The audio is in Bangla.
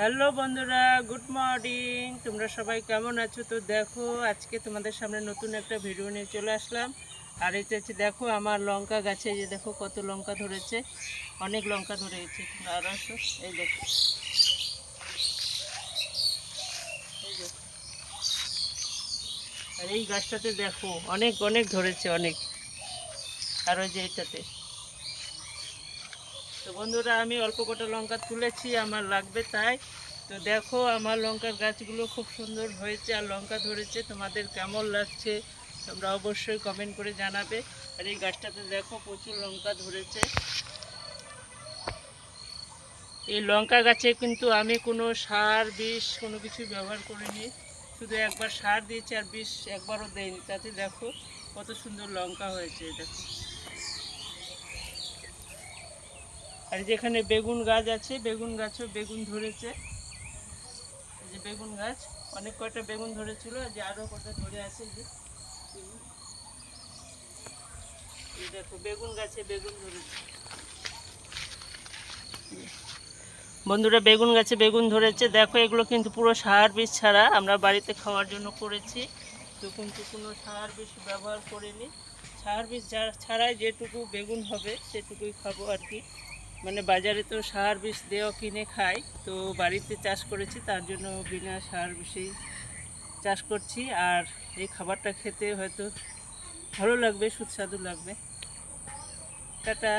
হ্যালো বন্ধুরা, গুড মর্নিং। তোমরা সবাই কেমন আছো? তো দেখো, আজকে তোমাদের সামনে নতুন একটা ভিডিও নিয়ে চলে আসলাম। আর এটা হচ্ছে, দেখো আমার লঙ্কা গাছে যে দেখো কত লঙ্কা ধরেছে। অনেক লঙ্কা ধরে গেছে আর আসো। এই দেখো। এই দেখো। আর এই গাছটাতে দেখো, অনেক অনেক ধরেছে, অনেক। আর ওই যে এটাতে তো বন্ধুরা, আমি অল্প কটা লঙ্কা তুলেছি, আমার লাগবে তাই। তো দেখো, আমার লঙ্কার গাছগুলো খুব সুন্দর হয়েছে আর লঙ্কা ধরেছে। তোমাদের কেমন লাগছে তোমরা অবশ্যই কমেন্ট করে জানাবে। আর এই গাছটাতে দেখো, প্রচুর লঙ্কা ধরেছে। এই লঙ্কা গাছে কিন্তু আমি কোনো সার, বিষ, কোনো কিছু ব্যবহার করিনি। শুধু একবার সার দিয়েছি আর বিষ একবারও দেয়নি তাতে দেখো, কত সুন্দর লঙ্কা হয়েছে, দেখো। আর যেখানে বেগুন গাছ আছে, বেগুন গাছও বেগুন ধরেছে। যে বেগুন গাছ, অনেক কয়টা বেগুন ধরেছিল যে আরও কটা ধরে আছে যে। দেখো, বেগুন গাছে বেগুন ধরেছে। বন্ধুরা, বেগুন গাছে বেগুন ধরেছে। দেখো, এগুলো কিন্তু পুরো সার বীজ ছাড়া আমরা বাড়িতে খাওয়ার জন্য করেছি। তো কিন্তু কোনো সার বীজ ব্যবহার করিনি। সার বীজ ছাড়াই যেটুকু বেগুন হবে, সেটুকুই খাব আর কি। মানে বাজারে তো সার বিষ দেওয়া কিনে খাই। তো বাড়িতে চাষ করেছি, তার জন্য বিনা সার বিষেই চাষ করছি। আর এই খাবারটা খেতে হয়তো ভালো লাগবে, সুস্বাদু লাগবে। টাটা।